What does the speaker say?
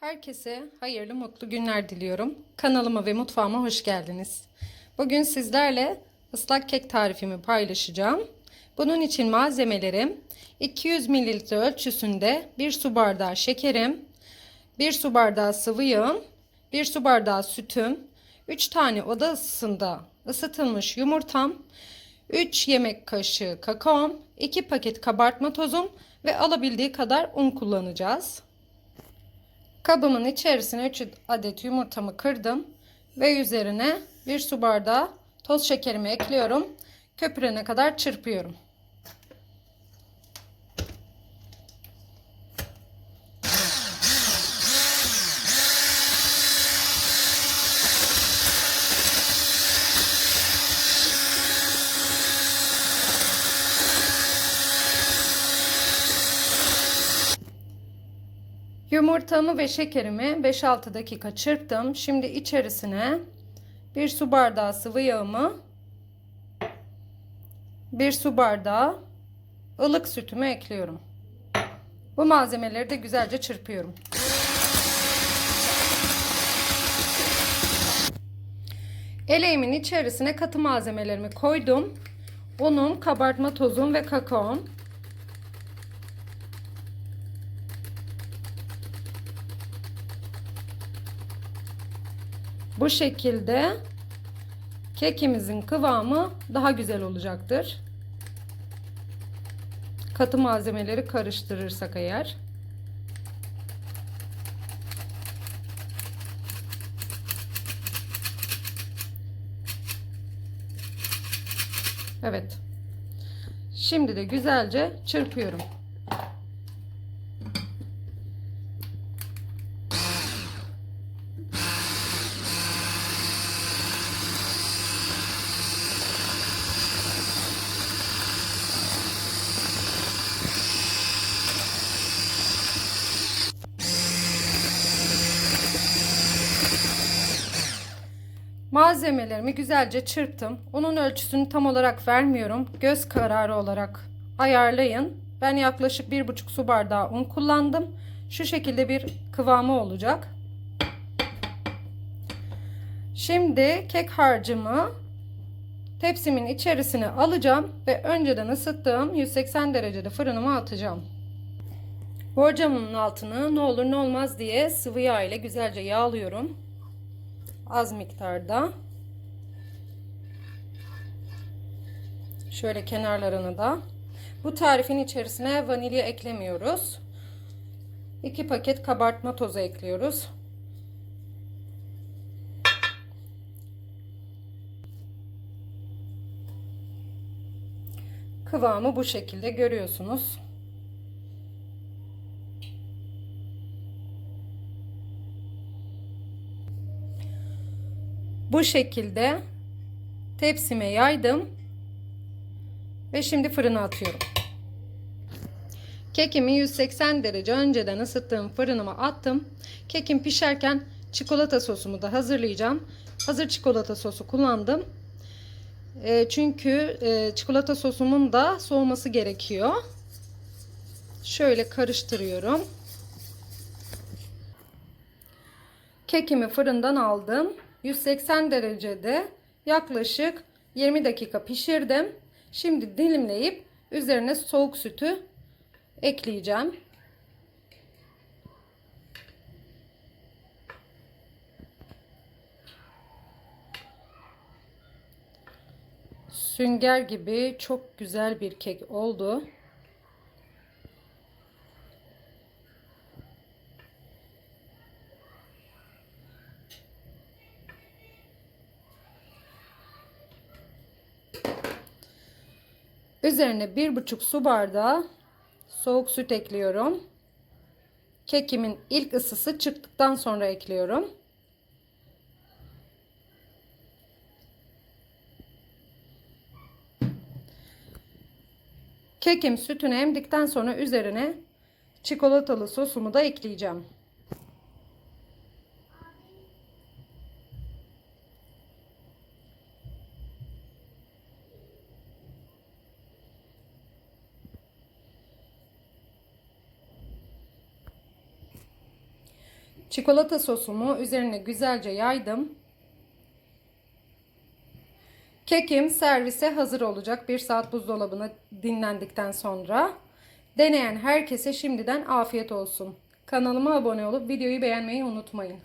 Herkese hayırlı mutlu günler diliyorum. Kanalıma ve mutfağıma hoş geldiniz. Bugün sizlerle ıslak kek tarifimi paylaşacağım. Bunun için malzemelerim 200 ml ölçüsünde 1 su bardağı şekerim, 1 su bardağı sıvı yağım, 1 su bardağı sütüm, 3 tane oda ısısında ısıtılmış yumurtam, 3 yemek kaşığı kakaom, 2 paket kabartma tozum ve alabildiği kadar un kullanacağız. Kabımın içerisine 3 adet yumurtamı kırdım ve üzerine 1 su bardağı toz şekerimi ekliyorum. Köpürene kadar çırpıyorum. Yumurtamı ve şekerimi 5-6 dakika çırptım. Şimdi içerisine 1 su bardağı sıvı yağımı, 1 su bardağı ılık sütümü ekliyorum. Bu malzemeleri de güzelce çırpıyorum. Eleğimin içerisine katı malzemelerimi koydum. Unum, kabartma tozum ve kakaom. Bu şekilde kekimizin kıvamı daha güzel olacaktır. Katı malzemeleri karıştırırsak eğer. Evet. Şimdi de güzelce çırpıyorum. Malzemelerimi güzelce çırptım. Onun ölçüsünü tam olarak vermiyorum. Göz kararı olarak ayarlayın. Ben yaklaşık bir buçuk su bardağı un kullandım. Şu şekilde bir kıvamı olacak. Şimdi kek harcımı tepsimin içerisine alacağım ve önceden ısıttığım 180 derecede fırınıma atacağım. Borcamın altını ne olur ne olmaz diye sıvı yağ ile güzelce yağlıyorum az miktarda. Şöyle kenarlarını da. Bu tarifin içerisine vanilya eklemiyoruz. 2 paket kabartma tozu ekliyoruz. Kıvamı bu şekilde görüyorsunuz. Bu şekilde tepsime yaydım. Ve şimdi fırına atıyorum. Kekimi 180 derece önceden ısıttığım fırınıma attım. Kekim pişerken çikolata sosumu da hazırlayacağım. Hazır çikolata sosu kullandım. E, çünkü e, çikolata sosumun da soğuması gerekiyor. Şöyle karıştırıyorum. Kekimi fırından aldım. 180 derecede yaklaşık 20 dakika pişirdim. Şimdi dilimleyip üzerine soğuk sütü ekleyeceğim. Sünger gibi çok güzel bir kek oldu. Üzerine bir buçuk su bardağı soğuk süt ekliyorum. Kekimin ilk ısısı çıktıktan sonra ekliyorum. Kekim sütünü emdikten sonra üzerine çikolatalı sosumu da ekleyeceğim. Çikolata sosumu üzerine güzelce yaydım. Kekim servise hazır olacak. Bir saat buzdolabına dinlendikten sonra. Deneyen herkese şimdiden afiyet olsun. Kanalıma abone olup videoyu beğenmeyi unutmayın.